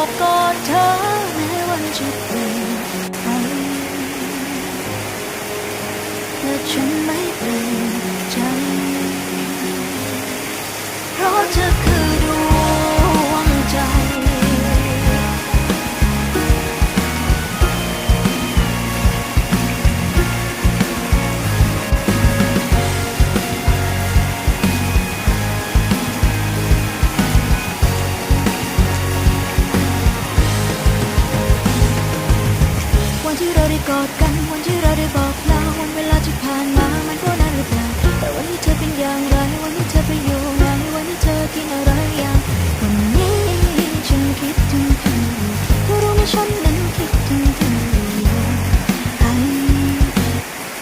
อบกอดเธอแม้วันจะเปลี่ยนไปและฉัน ที่เราได้กอดกัน วันที่เราได้บอกลาวันเวลาที่ผ่านมา มันก็นานหรือเปล่าแต่วันนี้เธอเป็นอย่างไร วันนี้เธอไปอยู่ไหนวันนี้เธอกินอะไรอย่างวันนี้ฉันคิดถึงเธอเธอรู้ไหมฉัน